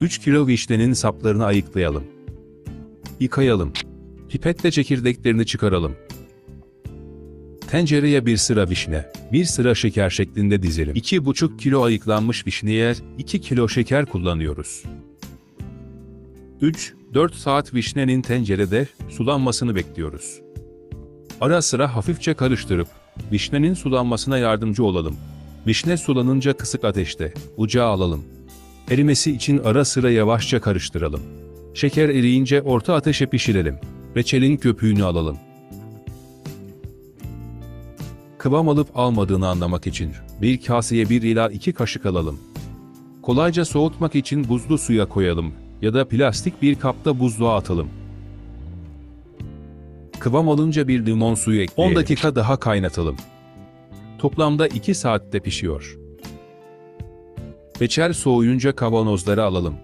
3 kilo vişnenin saplarını ayıklayalım. Yıkayalım. Pipetle çekirdeklerini çıkaralım. Tencereye bir sıra vişne, bir sıra şeker şeklinde dizelim. 2,5 kilo ayıklanmış vişneye 2 kilo şeker kullanıyoruz. 3-4 saat vişnenin tencerede sulanmasını bekliyoruz. Ara sıra hafifçe karıştırıp vişnenin sulanmasına yardımcı olalım. Vişne sulanınca kısık ateşte ocağa alalım. Erimesi için ara sıra yavaşça karıştıralım. Şeker eriyince orta ateşe pişirelim. Reçelin köpüğünü alalım. Kıvam alıp almadığını anlamak için bir kaseye 1 ila 2 kaşık alalım. Kolayca soğutmak için buzlu suya koyalım ya da plastik bir kapta buzluğa atalım. Kıvam alınca bir limon suyu ekleyelim. 10 dakika daha kaynatalım. Toplamda 2 saatte pişiyor. Reçel soğuyunca kavanozlara alalım.